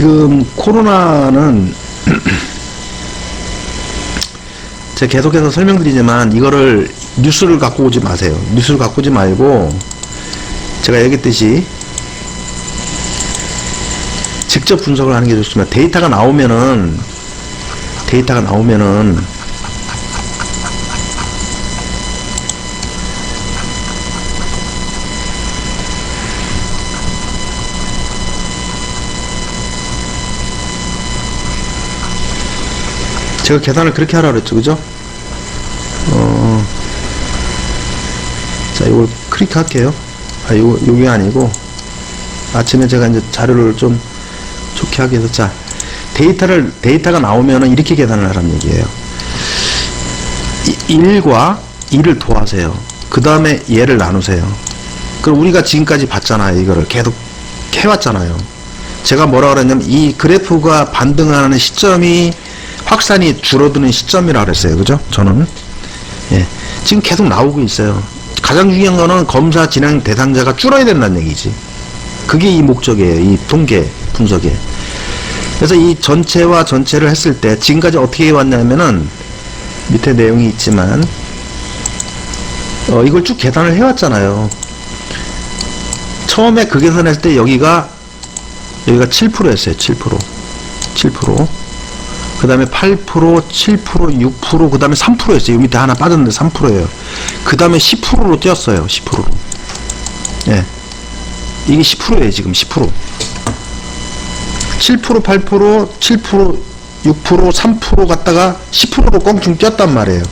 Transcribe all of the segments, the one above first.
지금 코로나는 제가 계속해서 설명드리지만 이거를 뉴스를 갖고 오지 마세요. 뉴스를 갖고 오지 말고 제가 얘기했듯이 직접 분석을 하는 게 좋습니다. 데이터가 나오면은 데이터가 나오면은 제가 계산을 그렇게 하라 그랬죠, 그죠? 어, 자, 이걸 클릭할게요. 아, 이거, 요게 아니고, 아침에 제가 이제 자료를 좀 좋게 하기 위해서, 자, 데이터를, 데이터가 나오면은 이렇게 계산을 하라는 얘기예요. 1과 2를 도하세요. 그 다음에 얘를 나누세요. 그럼 우리가 지금까지 봤잖아요. 이거를 계속 해왔잖아요. 제가 뭐라 그랬냐면 이 그래프가 반등하는 시점이 확산이 줄어드는 시점이라 그랬어요. 그죠? 저는. 예. 지금 계속 나오고 있어요. 가장 중요한 거는 검사 진행 대상자가 줄어야 된다는 얘기지. 그게 이 목적이에요. 이 통계 분석에. 그래서 이 전체와 전체를 했을 때 지금까지 어떻게 해왔냐면은 밑에 내용이 있지만 어, 이걸 쭉 계산을 해왔잖아요. 처음에 그 계산했을 때 여기가 여기가 7%였어요. 7%. 7%. 그 다음에 8%, 7%, 6%, 그 다음에 3%였어요. 이 밑에 하나 빠졌는데 3%예요. 그 다음에 10%로 뛰었어요. 10%로. 예. 이게 10%예요. 지금 10%. 7%, 8%, 7%, 6%, 3% 갔다가 10%로 껑충 뛰었단 말이에요.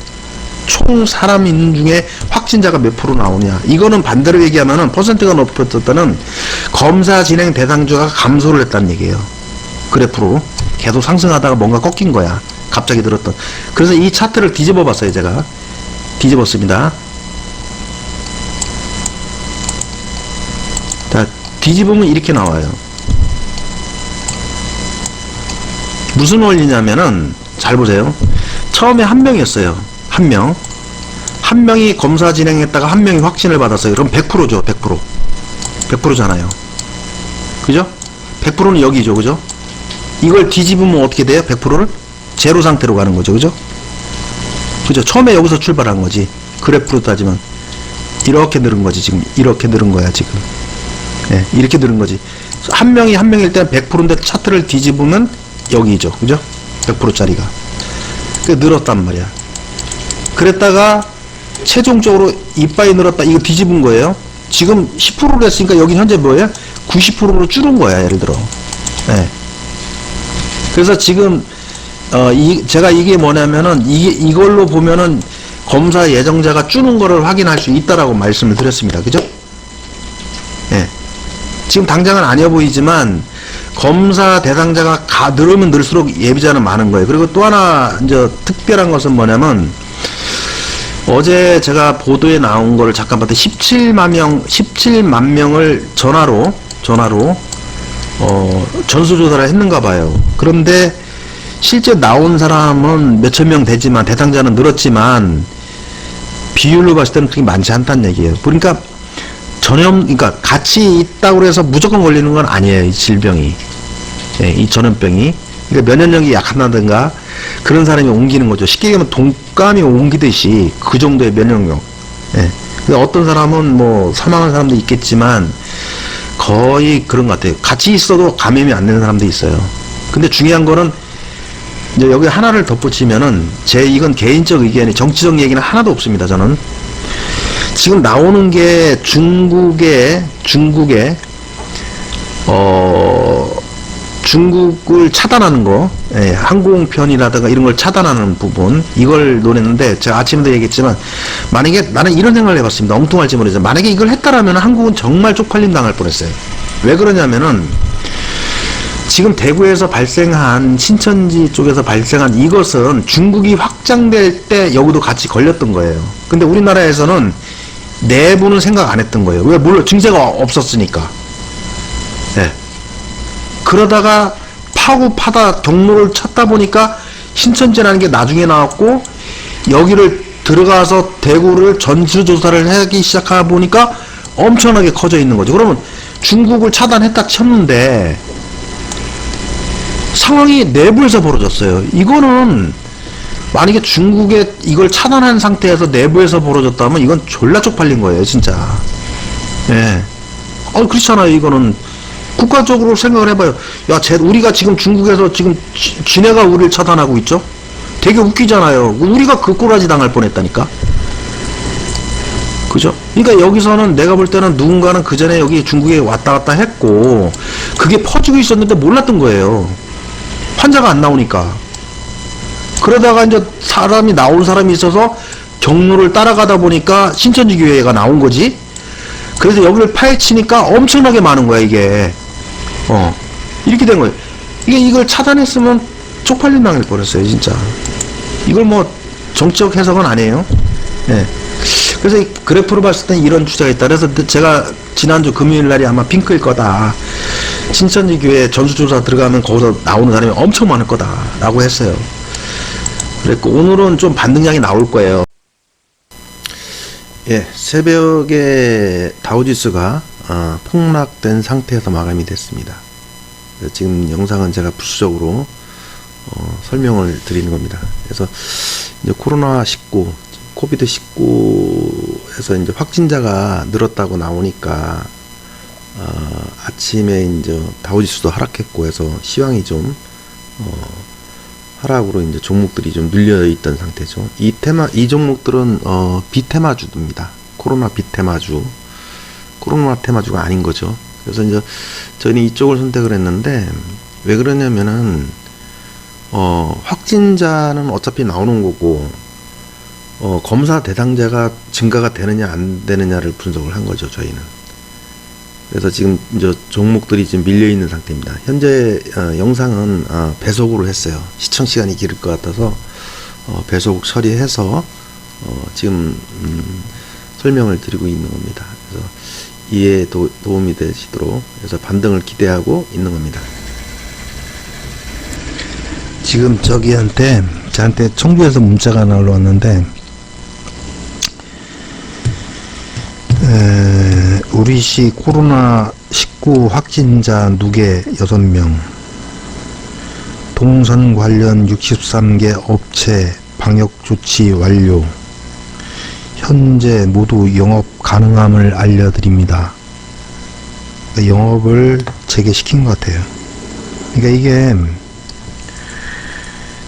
총 사람 있는 중에 확진자가 몇 프로 나오냐. 이거는 반대로 얘기하면은 퍼센트가 높아졌다는 검사 진행 대상자가 감소를 했다는 얘기예요. 그래프로 계속 상승하다가 뭔가 꺾인 거야. 갑자기 들었던. 그래서 이 차트를 뒤집어 봤어요, 제가. 뒤집었습니다. 자, 뒤집으면 이렇게 나와요. 무슨 원리냐면은, 잘 보세요. 처음에 한 명이었어요. 한 명. 한 명이 검사 진행했다가 한 명이 확진을 받았어요. 그럼 100%죠, 100%. 100%잖아요. 그죠? 100%는 여기죠, 그죠? 이걸 뒤집으면 어떻게 돼요? 100%를? 제로 상태로 가는 거죠. 그죠? 그죠? 처음에 여기서 출발한 거지. 그래프로 따지면. 이렇게 늘은 거지, 지금. 이렇게 늘은 거야, 지금. 예, 이렇게 늘은 거지. 한 명이 한 명일 때는 100%인데 차트를 뒤집으면 여기죠. 그죠? 100%짜리가. 그 늘었단 말이야. 그랬다가 최종적으로 이빠이 늘었다. 이거 뒤집은 거예요. 지금 10%로 했으니까 여기 현재 뭐예요? 90%로 줄은 거야, 예를 들어. 예. 그래서 지금 어, 이, 제가 이게 뭐냐면은 이게 이걸로 보면은 검사 예정자가 줄은 거를 확인할 수 있다라고 말씀을 드렸습니다. 그죠? 예. 지금 당장은 아니어 보이지만 검사 대상자가 가 늘으면 늘수록 예비자는 많은 거예요. 그리고 또 하나 이제 특별한 것은 뭐냐면 어제 제가 보도에 나온 거를 잠깐 봤더니 17만 명 17만 명을 전화로 전화로 어, 전수조사를 했는가 봐요. 그런데 실제 나온 사람은 몇천 명 되지만 대상자는 늘었지만 비율로 봤을 때는 그렇게 많지 않다는 얘기예요. 그러니까 전염, 그러니까 같이 있다고 해서 무조건 걸리는 건 아니에요. 이 질병이. 예, 이 전염병이. 그러니까 면역력이 약하다든가 그런 사람이 옮기는 거죠. 쉽게 얘기하면 독감이 옮기듯이 그 정도의 면역력. 예. 근데 어떤 사람은 뭐 사망한 사람도 있겠지만 거의 그런 것 같아요. 같이 있어도 감염이 안 되는 사람도 있어요. 근데 중요한 거는 이제 여기 하나를 덧붙이면은 제 이건 개인적 의견이 정치적 얘기는 하나도 없습니다. 저는 지금 나오는 게 중국의 중국의 어 중국을 차단하는 거, 예, 항공편이라든가 이런 걸 차단하는 부분, 이걸 논했는데, 제가 아침에도 얘기했지만, 만약에 나는 이런 생각을 해봤습니다. 엉뚱할지 모르지만, 만약에 이걸 했다라면 한국은 정말 쪽팔림 당할 뻔했어요. 왜 그러냐면은, 지금 대구에서 발생한, 신천지 쪽에서 발생한 이것은 중국이 확장될 때 여기도 같이 걸렸던 거예요. 근데 우리나라에서는 내부는 생각 안 했던 거예요. 왜? 물론 증세가 없었으니까. 예. 그러다가 파고 파다 경로를 찾다 보니까 신천지라는 게 나중에 나왔고 여기를 들어가서 대구를 전수 조사를 하기 시작하다 보니까 엄청나게 커져 있는 거죠. 그러면 중국을 차단했다 쳤는데 상황이 내부에서 벌어졌어요. 이거는 만약에 중국에 이걸 차단한 상태에서 내부에서 벌어졌다면 이건 졸라 쪽팔린 거예요, 진짜. 예. 어, 그렇잖아요, 이거는. 국가적으로 생각을 해봐요. 야, 쟤, 우리가 지금 중국에서 지금 지, 지네가 우리를 차단하고 있죠? 되게 웃기잖아요. 우리가 그 꼬라지 당할 뻔했다니까. 그죠? 그러니까 여기서는 내가 볼 때는 누군가는 그 전에 여기 중국에 왔다 갔다 했고 그게 퍼지고 있었는데 몰랐던 거예요. 환자가 안 나오니까. 그러다가 이제 사람이 나온 사람이 있어서 경로를 따라가다 보니까 신천지 교회가 나온 거지. 그래서 여기를 파헤치니까 엄청나게 많은 거야 이게. 어 이렇게 된 거예요. 이게 이걸 차단했으면 쪽팔림 당할 뻔했어요 진짜. 이걸 뭐 정치적 해석은 아니에요. 예. 그래서 이 그래프로 봤을 땐 이런 추세가 있다. 그래서 제가 지난주 금요일 날이 아마 핑크일 거다. 신천지 교회 전수조사 들어가면 거기서 나오는 사람이 엄청 많을 거다 라고 했어요. 그랬고 오늘은 좀 반등량이 나올 거예요. 예, 새벽에 다우지수가 어, 폭락된 상태에서 마감이 됐습니다. 지금 영상은 제가 부수적으로 어, 설명을 드리는 겁니다. 그래서 이제 코로나 19, 코비드 19에서 이제 확진자가 늘었다고 나오니까 어, 아침에 이제 다우지수도 하락했고 해서 시황이 좀 어, 하락으로 이제 종목들이 좀 눌려 있던 상태죠. 이 테마 이 종목들은 어 비테마주입니다. 코로나 비테마주. 코로나 테마주가 아닌 거죠. 그래서 이제 저희는 이쪽을 선택을 했는데 왜 그러냐면은 어 확진자는 어차피 나오는 거고 어 검사 대상자가 증가가 되느냐 안 되느냐를 분석을 한 거죠, 저희는. 그래서 지금 이제 종목들이 지금 밀려 있는 상태입니다. 현재 어, 영상은 어, 배속으로 했어요. 시청 시간이 길을 것 같아서 어, 배속 처리해서 어, 지금 음, 설명을 드리고 있는 겁니다. 그래서 이해에 도, 도움이 되시도록 그래서 반등을 기대하고 있는 겁니다. 지금 저기한테 저한테 청주에서 문자가 날라왔는데 에, 우리시 코로나 19 확진자 누계 6명 동선 관련 63개 업체 방역 조치 완료 현재 모두 영업 가능함을 알려드립니다. 그러니까 영업을 재개시킨 것 같아요. 그러니까 이게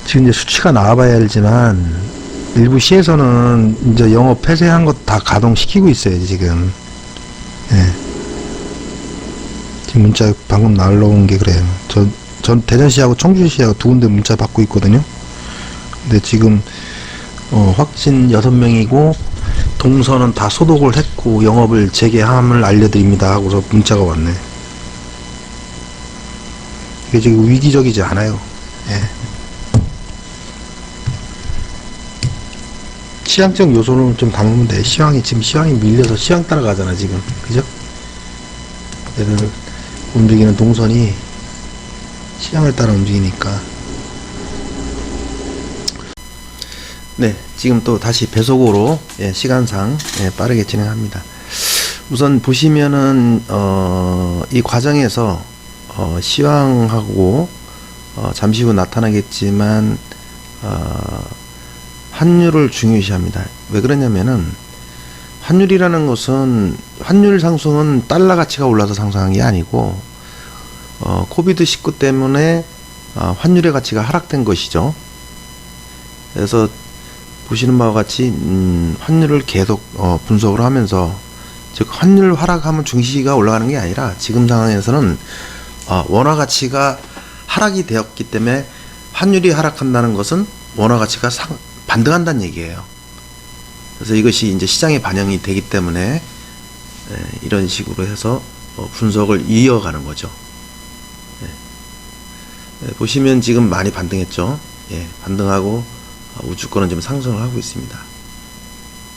지금 이제 수치가 나와봐야 알지만 일부 시에서는 이제 영업 폐쇄한 것 다 가동시키고 있어요 지금. 예. 지금 문자 방금 날라온 게 그래요. 저, 전 대전시하고 청주시하고 두 군데 문자 받고 있거든요. 근데 지금 어, 확진 6명이고 동선은 다 소독을 했고 영업을 재개함을 알려드립니다 하고서 문자가 왔네. 이게 지금 위기적이지 않아요. 예. 시향적 요소는 좀 담으면 돼. 시황이 지금 시황이 밀려서 시황 따라가잖아 지금, 그죠? 얘를 움직이는 동선이 시향을 따라 움직이니까. 네, 지금 또 다시 배속으로 예, 시간상 예, 빠르게 진행합니다. 우선 보시면은 어, 이 과정에서 어, 시황하고 어, 잠시 후 나타나겠지만 어, 환율을 중요시합니다. 왜 그러냐면은 환율이라는 것은 환율 상승은 달러 가치가 올라서 상승한 게 아니고 어, 코비드 19 때문에 어, 환율의 가치가 하락된 것이죠. 그래서 보시는 바와 같이 음, 환율을 계속 어, 분석을 하면서 즉 환율 하락하면 증시가 올라가는 게 아니라 지금 상황에서는 어, 원화 가치가 하락이 되었기 때문에 환율이 하락한다는 것은 원화 가치가 상, 반등한다는 얘기예요. 그래서 이것이 이제 시장에 반영이 되기 때문에 예, 이런 식으로 해서 어, 분석을 이어가는 거죠. 예. 예, 보시면 지금 많이 반등했죠. 예, 반등하고 어, 우주권은 좀 상승을 하고 있습니다.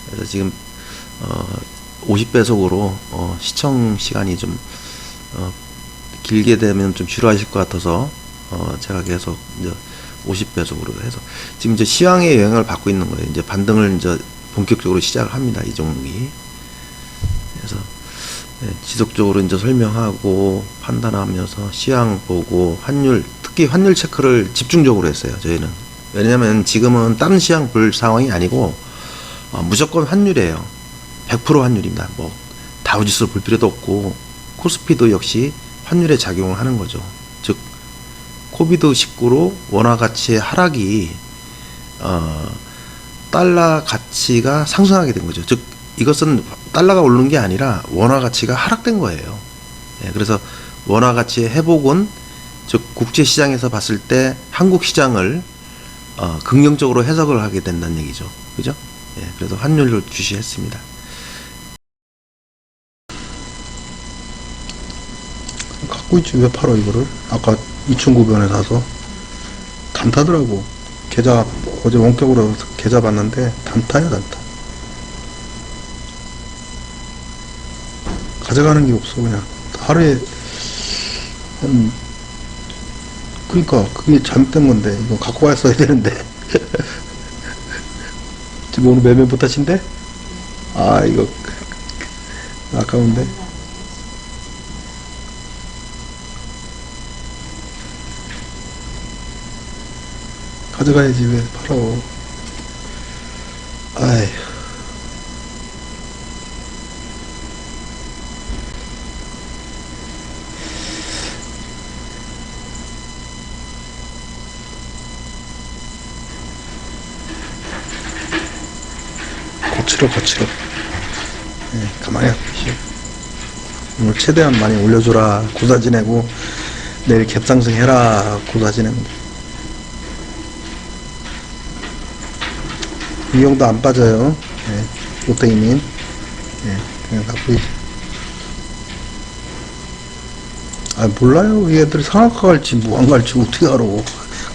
그래서 지금 어, 50배속으로 어, 시청 시간이 좀 어, 길게 되면 좀 지루하실 것 같아서 어, 제가 계속 이제 50배속으로 해서 지금 이제 시황의 영향을 받고 있는 거예요. 이제 반등을 이제 본격적으로 시작을 합니다. 이 종목이. 그래서 네, 지속적으로 이제 설명하고 판단하면서 시황 보고 환율 특 특히 환율 체크를 집중적으로 했어요. 저희는 왜냐하면 지금은 다른 시장 볼 상황이 아니고 어, 무조건 환율이에요. 100% 환율입니다. 뭐 다우지수 볼 필요도 없고 코스피도 역시 환율에 작용을 하는 거죠. 즉 코비드 19로 원화 가치의 하락이 어, 달러 가치가 상승하게 된 거죠. 즉 이것은 달러가 오르는 게 아니라 원화 가치가 하락된 거예요. 예, 그래서 원화 가치의 회복은 즉 국제 시장에서 봤을 때 한국 시장을 어, 긍정적으로 해석을 하게 된다는 얘기죠. 그죠? 예, 그래서 환율을 주시했습니다. 갖고 있지 왜 팔어 이거를 아까 2,900원에 사서 단타더라고 계좌 어제 원격으로 계좌 봤는데 단타야 단타 가져가는 게 없어 그냥 하루에 한 그러니까 그게 잘못된 건데 이거 갖고 왔어야 되는데. 지금 오늘 매매 못 하신대? 아 이거 아까운데. 가져가야지 왜 팔어 아이 거칠어 거칠어 예, 가만히 계시오 오늘 최대한 많이 올려줘라 고사 지내고 내일 갭상승 해라 고사 지내고 이용도 안 빠져요. 예, 오땡이님. 예, 그냥 있 아, 몰라요. 이 애들이 상한가 갈지, 뭐 안 갈지 어떻게 알아.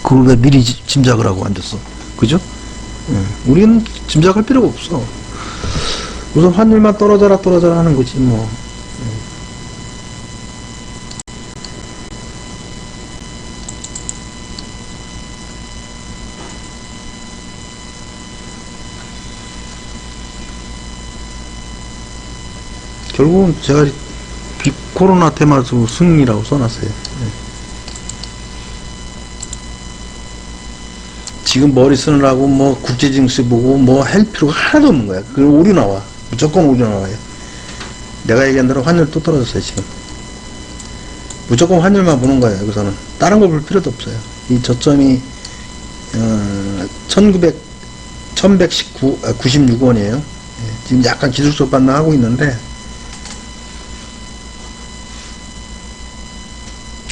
그걸 왜 미리 지- 짐작을 하고 앉았어. 그죠? 예, 우리는 짐작할 필요가 없어. 우선 환율만 떨어져라, 떨어져라 하는 거지, 뭐. 결국은 제가 비 코로나 테마주 승리라고 써놨어요. 네. 지금 머리 쓰느라고 뭐 국제징수 보고 뭐 할 필요가 하나도 없는 거야. 그 오류 나와. 무조건 오류 나와요. 내가 얘기한 대로 환율 또 떨어졌어요, 지금. 무조건 환율만 보는 거예요, 여기서는. 다른 거볼 필요도 없어요. 이 저점이, 어, 1900, 1119, 아, 96원이에요. 지금 약간 기술적 반등하고 있는데,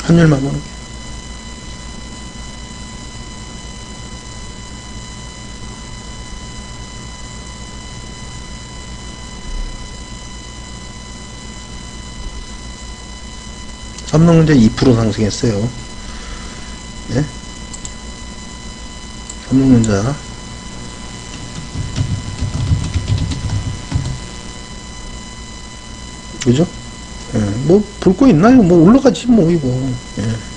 환율만 보는 게. 삼성전자 2% 상승했어요. 네? 삼성전자 그죠? 예, 뭐, 볼 거 있나요? 뭐, 올라가지, 뭐, 이거. 예.